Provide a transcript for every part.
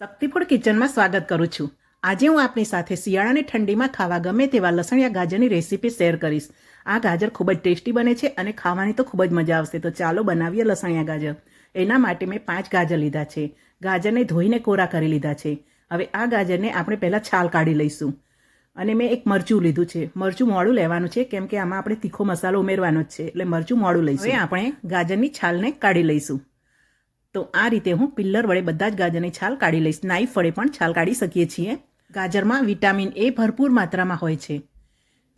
શક્તિફૂડ કિચનમાં સ્વાગત કરું છું. આજે હું આપની સાથે શિયાળાની ઠંડીમાં ખાવા ગમે તેવા લસણિયા ગાજરની રેસીપી શેર કરીશ. આ ગાજર ખૂબ જ ટેસ્ટી બને છે અને ખાવાની તો ખૂબ જ મજા આવશે. તો ચાલો બનાવીએ લસણિયા ગાજર. એના માટે મેં પાંચ ગાજર લીધા છે. ગાજરને ધોઈને કોરા કરી લીધા છે. હવે આ ગાજરને આપણે પહેલાં છાલ કાઢી લઈશું. અને મેં એક મરચું લીધું છે. મરચું મોડું લેવાનું છે, કેમ કે આમાં આપણે તીખો મસાલો ઉમેરવાનો જ છે. એટલે મરચું મોડું લઈશું. આપણે ગાજરની છાલને કાઢી લઈશું. તો આ રીતે હું પિલ્લર વડે બધા જ ગાજરની છાલ કાઢી લઈશ. નાઈફ વડે પણ છાલ કાઢી શકીએ છીએ. ગાજરમાં વિટામિન એ ભરપૂર માત્રામાં હોય છે.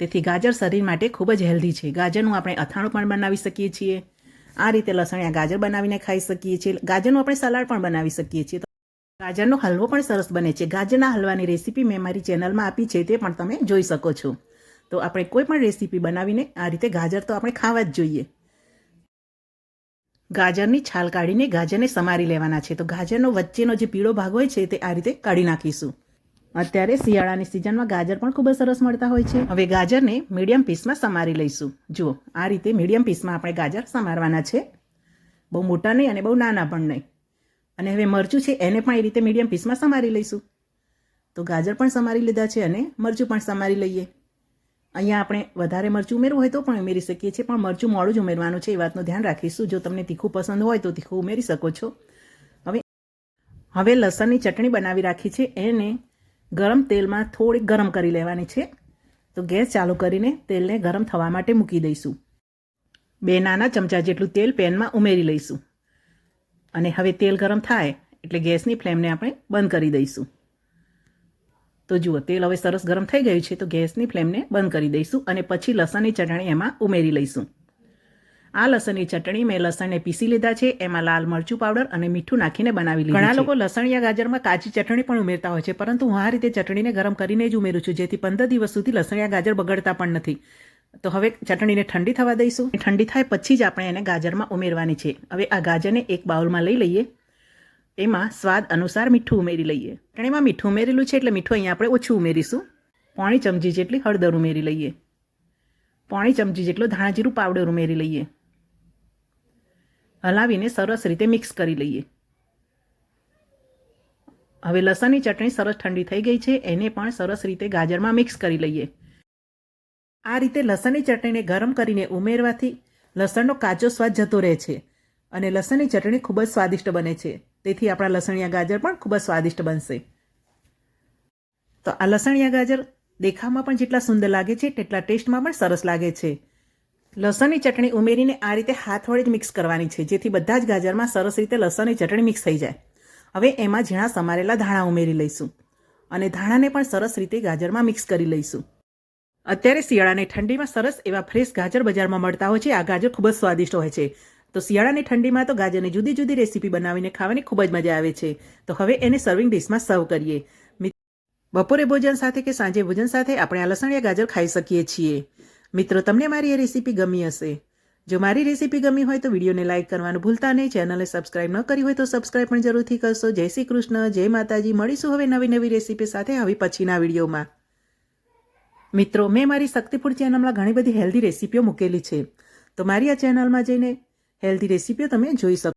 તેથી ગાજર શરીર માટે ખૂબ જ હેલ્ધી છે. ગાજરનું આપણે અથાણું પણ બનાવી શકીએ છીએ. આ રીતે લસણિયા ગાજર બનાવીને ખાઈ શકીએ છીએ. ગાજરનું આપણે સલાડ પણ બનાવી શકીએ છીએ. ગાજરનો હલવો પણ સરસ બને છે. ગાજરના હલવાની રેસીપી મેં મારી ચેનલમાં આપી છે, તે પણ તમે જોઈ શકો છો. તો આપણે કોઈ પણ રેસીપી બનાવીને આ રીતે ગાજર તો આપણે ખાવા જ જોઈએ. ગાજરની છાલ કાઢીને ગાજરને સમારી લેવાના છે. તો ગાજરનો વચ્ચેનો જે પીળો ભાગ હોય છે, તે આ રીતે કાઢી નાખીશું. અત્યારે શિયાળાની સિઝનમાં ગાજર પણ ખૂબ જ સરસ મળતા હોય છે. હવે ગાજરને મીડિયમ પીસમાં સમારી લઈશું. જુઓ, આ રીતે મીડિયમ પીસમાં આપણે ગાજર સમારવાના છે. બહુ મોટા નહીં અને બહુ નાના પણ નહીં. અને હવે મરચું છે, એને પણ એ રીતે મીડિયમ પીસમાં સમારી લઈશું. તો ગાજર પણ સમારી લીધા છે અને મરચું પણ સમારી લઈએ. અહીંયા આપણે વધારે મરચું ઉમેરવું હોય તો પણ ઉમેરી શકીએ છીએ, પણ મરચું મોડું જ ઉમેરવાનું છે, એ વાતનું ધ્યાન રાખીશું. જો તમને તીખું પસંદ હોય તો તીખું ઉમેરી શકો છો. હવે હવે લસણની ચટણી બનાવી રાખી છે. એને ગરમ તેલમાં થોડીક ગરમ કરી લેવાની છે. તો ગેસ ચાલુ કરીને તેલને ગરમ થવા માટે મૂકી દઈશું. બે નાના ચમચા જેટલું તેલ પેનમાં ઉમેરી લઈશું. અને હવે તેલ ગરમ થાય એટલે ગેસની ફ્લેમને આપણે બંધ કરી દઈશું. તો જુઓ તેલ હવે સરસ ગરમ થઈ ગયું છે તો ગેસની ફ્લેમને બંધ કરી દઈશું અને પછી લસણની ચટણી એમાં ઉમેરી લઈશું. આ લસણની ચટણી મેં લસણને પીસી લીધા છે એમાં લાલ મરચું પાવડર અને મીઠું નાખીને બનાવી લીધું ઘણા લોકો લસણિયા ગાજરમાં કાચી ચટણી પણ ઉમેરતા હોય છે પરંતુ હું આ રીતે ચટણીને ગરમ કરીને જ ઉમેરું છું જેથી પંદર દિવસ સુધી લસણિયા ગાજર બગડતા પણ નથી. તો હવે ચટણીને ઠંડી થવા દઈશું. ઠંડી થાય પછી જ આપણે એને ગાજરમાં ઉમેરવાની છે. હવે આ ગાજરને એક બાઉલમાં લઈ લઈએ. એમાં સ્વાદ અનુસાર મીઠું ઉમેરી લઈએ. ચટણીમાં મીઠું ઉમેરેલું છે એટલે મીઠું અહીંયા આપણે ઓછું ઉમેરીશું. પોણી ચમચી જેટલી હળદર ઉમેરી લઈએ. પોણી ચમચી જેટલો ધાણાજીરું પાવડર ઉમેરી લઈએ. હલાવીને સરસ રીતે મિક્સ કરી લઈએ. હવે લસણની ચટણી સરસ ઠંડી થઈ ગઈ છે, એને પણ સરસ રીતે ગાજરમાં મિક્સ કરી લઈએ. આ રીતે લસણની ચટણીને ગરમ કરીને ઉમેરવાથી લસણનો કાચો સ્વાદ જતો રહે છે અને લસણની ચટણી ખૂબ જ સ્વાદિષ્ટ બને છે. તેથી આપણા લસણિયા ગાજર પણ ખૂબ જ સ્વાદિષ્ટ બનશે. તો આ લસણિયા ગાજર દેખાવમાં પણ જેટલા સુંદર લાગે છે, તેટલા ટેસ્ટમાં પણ સરસ લાગે છે. લસણની ચટણી ઉમેરીને આ રીતે હાથ વડે જ મિક્સ કરવાની છે, જેથી બધા જ ગાજરમાં સરસ રીતે લસણની ચટણી મિક્સ થઈ જાય. હવે એમાં ઝીણા સમારેલા ધાણા ઉમેરી લઈશું અને ધાણાને પણ સરસ રીતે ગાજરમાં મિક્સ કરી લઈશું. અત્યારે શિયાળાની ઠંડીમાં સરસ એવા ફ્રેશ ગાજર બજારમાં મળતા હોય છે, આ ગાજર ખૂબ જ સ્વાદિષ્ટ હોય છે. તો શિયાળાની ઠંડીમાં તો ગાજરની જુદી જુદી રેસીપી બનાવીને ખાવાની ખૂબ જ મજા આવે છે. તો હવે એને સર્વિંગ ડિશમાં સર્વ કરીએ. બપોરે ભોજન સાથે કે સાંજે ભોજન સાથે આપણે આ લસણીયા ગાજર ખાઈ શકીએ છીએ. મિત્રો, તમને મારી એ રેસીપી ગમી હશે. જો મારી રેસીપી ગમી હોય તો વિડીયોને લાઇક કરવાનું ભૂલતા નહીં. ચેનલને સબસ્ક્રાઇબ ન કરી હોય તો સબસ્ક્રાઇબ પણ જરૂરથી કરશો. જય શ્રી કૃષ્ણ, જય માતાજી. મળીશું હવે નવી નવી રેસીપી સાથે હવે પછીના વિડીયોમાં. મિત્રો, મેં મારી શક્તિફૂડ ચેનલમાં ઘણી બધી હેલ્ધી રેસીપીઓ મૂકેલી છે. તો મારી આ ચેનલમાં જઈને હેલ્ધી રેસીપીઓ તમે જોઈ શકો